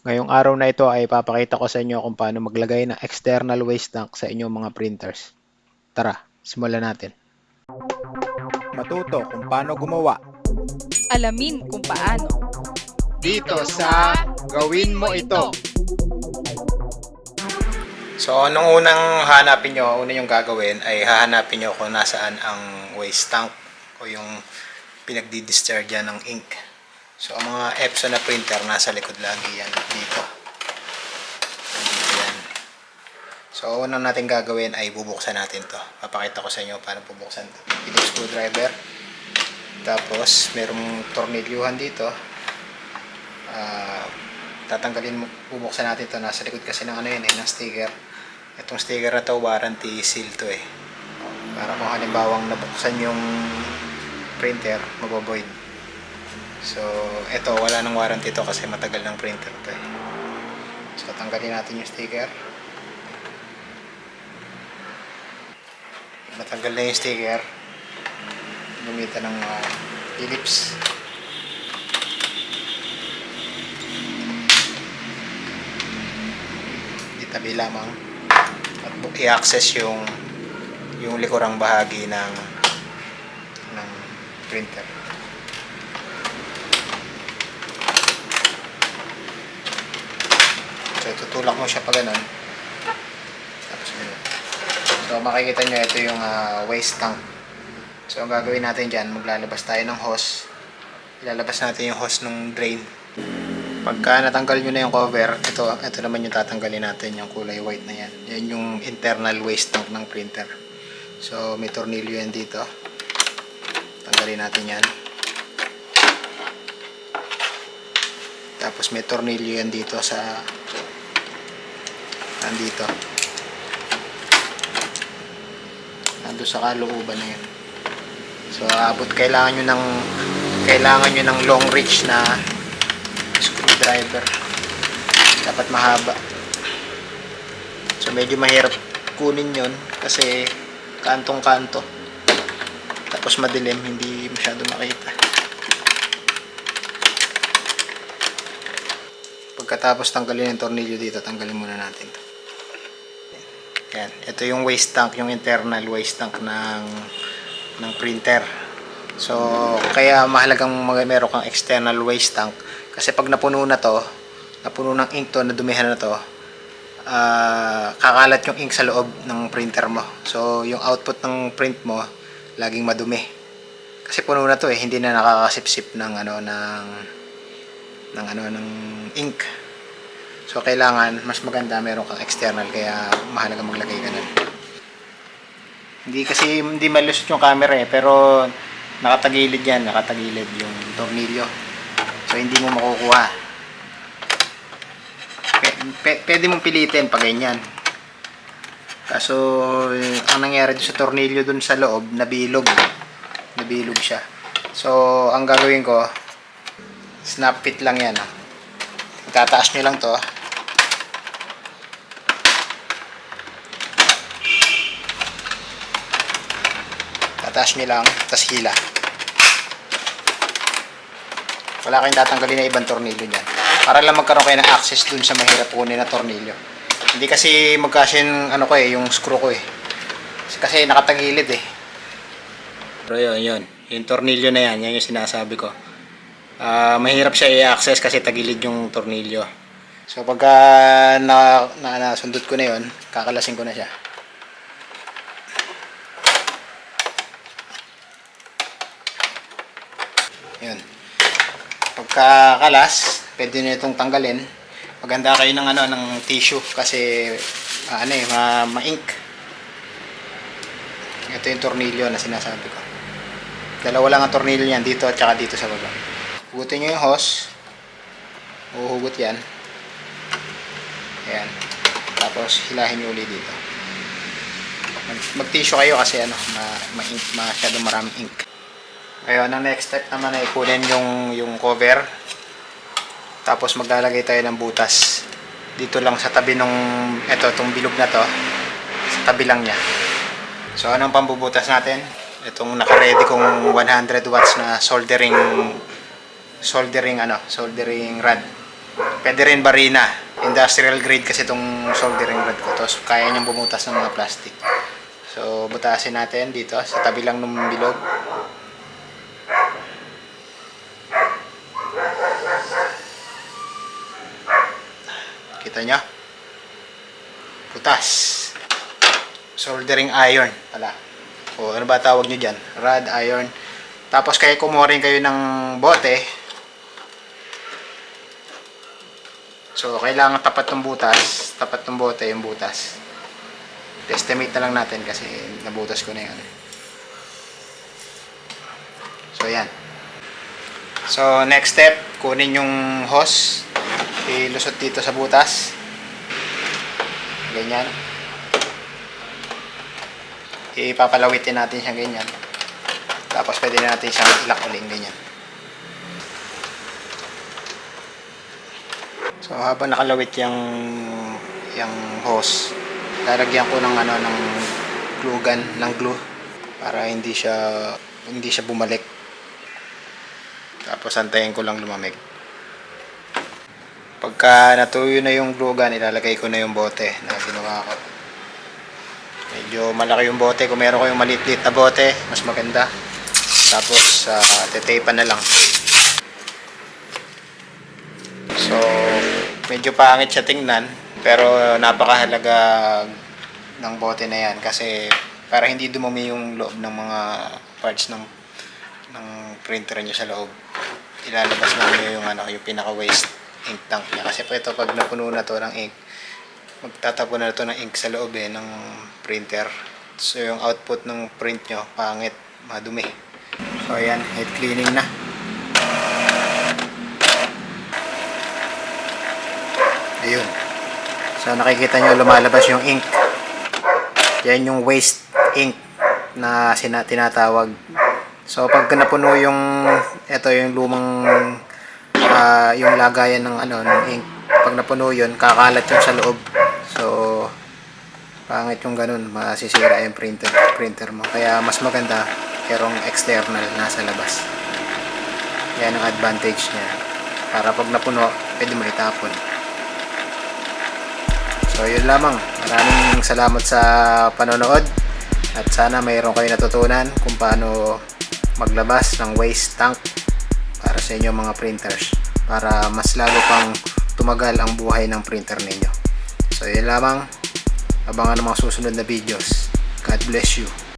Ngayong araw na ito ay papakita ko sa inyo kung paano maglagay ng external waste tank sa inyong mga printers. Tara, simulan natin. Matuto kung paano gumawa Alamin kung paano. dito sa Gawin Mo Ito. So, anong unang hanapin nyo, una yung gagawin ay hahanapin nyo kung nasaan ang waste tank o yung pinagdi-discharge yan ng ink. So, ang mga Epson na printer nasa likod lagi yan dito. Nandito yan. So, unang natin gagawin ay bubuksan natin to. Papakita ko sa inyo paano bubuksan to. Phillips screwdriver. Tapos, merong tornilyuhan dito. Ah, tatanggalin bubuksan natin to nasa likod kasi ng ano yan eh, ng sticker itong sticker na to warranty seal to eh para kung halimbawang nabuksan yung printer maboboid so ito wala nang warranty to kasi matagal ng printer to eh. So tanggalin natin yung sticker. Matanggal na yung sticker. Gamitan ng ah, Phillips itabi lamang. At i-access yung yung likurang bahagi ng ng printer. So tutulak mo siya pa ganun. Tapos. So makikita nyo ito yung ah, waste tank. So ang gagawin natin dyan, maglalabas tayo ng hose. Ilalabas natin yung hose ng drain. Pagka natanggal nyo na yung cover, ito, ito naman yung tatanggalin natin, yung kulay white na yan. Yan yung internal waste tank ng printer. So, may tornilyo yan dito. Tanggalin natin yan. Tapos may tornilyo yan dito sa nandito. Nandito sa kalooban na yan. So, abot kailangan nyo ng kailangan nyo ng long reach na screwdriver. Dapat mahaba. So medyo mahirap kunin yon kasi kantong kanto tapos madilim hindi masyado makita. Pagkatapos tanggalin yung tornilyo dito tanggalin muna natin to yan ito yung waste tank yung internal waste tank ng ng printer so kaya mahalagang mag- meron kang external waste tank kasi pag napuno na to, napuno ng ink to, nadumihan na to, ah, kakalat yung ink sa loob ng printer mo. So, yung output ng print mo, laging madumi. Kasi puno na to eh, hindi na nakakasipsip ng ano ng ng ano ng ink. So, kailangan mas maganda meron kang external kaya mahalaga maglagay ka nun. Hindi kasi hindi malusot yung camera eh, pero nakatagilid yan, nakatagilid yung tornilyo. So, hindi mo makukuha. P- pwede mong pilitin pag ganyan. Kaso, ang nangyari sa tornilyo doon sa loob, nabilog. Nabilog siya. So, ang gagawin ko, snap fit lang yan. ah. Itataas nyo lang to. Tataas nyo lang, tas hila. Wala kayong tatanggalin na ibang tornilyo niyan. Para lang magkaroon kayo ng access dun sa mahirap kunin na tornilyo. Hindi kasi magkasya yung ano ko eh, yung screw ko eh. Kasi nakatagilid eh. Pero yun, yun. Yung tornilyo na yan, yan yung sinasabi ko. Ah, mahirap siya i-access kasi tagilid yung tornilyo. So pagka na, na, nasundot ko na yun, kakalasin ko na siya. Yun. Pagkakalas, pwede nyo itong tanggalin. Maganda kayo ng ano ng tissue kasi ah, ano eh, ma- ma-ink. Ito yung tornilyo na sinasabi ko. Dalawa lang ang tornilyo niyan dito at saka dito sa baba. Hugutin nyo yung hose. Uhugot yan. Ayan. Tapos hilahin nyo ulit dito. Mag- Mag-tissue kayo kasi ano, ma, ma-ink, masyadong maraming ink. Ngayon, ang next step naman ay kunin yung, yung cover. Tapos maglalagay tayo ng butas. Dito lang sa tabi nung, eto, itong bilog na to. Sa tabi lang niya. So, anong pambubutas natin? Itong naka-ready kong 100 watts na soldering soldering ano, soldering rod. Pwede rin barina. Industrial grade kasi itong soldering rod ko. Tapos kaya niyang bumutas ng mga plastic. So, butasin natin dito sa tabi lang ng bilog. Kita nyo? Butas. Soldering iron pala. O ano ba tawag nyo dyan? Rod iron. Tapos kaya kumuha rin kayo ng bote. So, kailangan tapat ng butas. Tapat ng bote yung butas. Estimate na lang natin kasi nabutas ko na yun. So, yan. So, next step, kunin yung hose. Ilusot dito sa butas. Ganyan. Ipapalawitin natin siya ganyan. Tapos pwede natin siyang ilak uling ganyan. So habang nakalawit yung yung hose, lalagyan ko ng ano ng glue gun, ng glue para hindi siya hindi siya bumalik. Tapos antayin ko lang lumamig. Pagka natuyo na yung glue gun, ilalagay ko na yung bote na ginawa ko. Medyo malaki yung bote. Kung meron kayong maliit-liit na bote, mas maganda. Tapos, uh, tetapan na lang. So, medyo pangit siya tingnan. Pero napakahalaga ng bote na yan. Kasi para hindi dumumi yung loob ng mga parts ng ng printer nyo sa loob. Ilalabas lang nyo yung, ano, yung pinaka-waste ink tank niya. Kasi po ito, pag napuno na to ng ink, magtatapon na to ng ink sa loob eh, ng printer. So, yung output ng print nyo, pangit, madumi. So, ayan, head cleaning na. Ayun. So, nakikita nyo, lumalabas yung ink. Yan yung waste ink na sina tinatawag. So, pag napuno yung, ito yung lumang, ah, yung lagayan ng, ano, ng ink. Pag napuno yun, kakalat yun sa loob. So, pangit yung ganun, masisira yung printer, printer mo. Kaya mas maganda, merong external nasa labas. Yan ang advantage niya. Para pag napuno, pwede mo itapon. So, yun lamang. Maraming salamat sa panonood. At sana mayroon kayo natutunan kung paano maglabas ng waste tank para sa inyong mga printers. Para mas lalo pang tumagal ang buhay ng printer ninyo. So, yun lamang. Abangan ng mga susunod na videos. God bless you.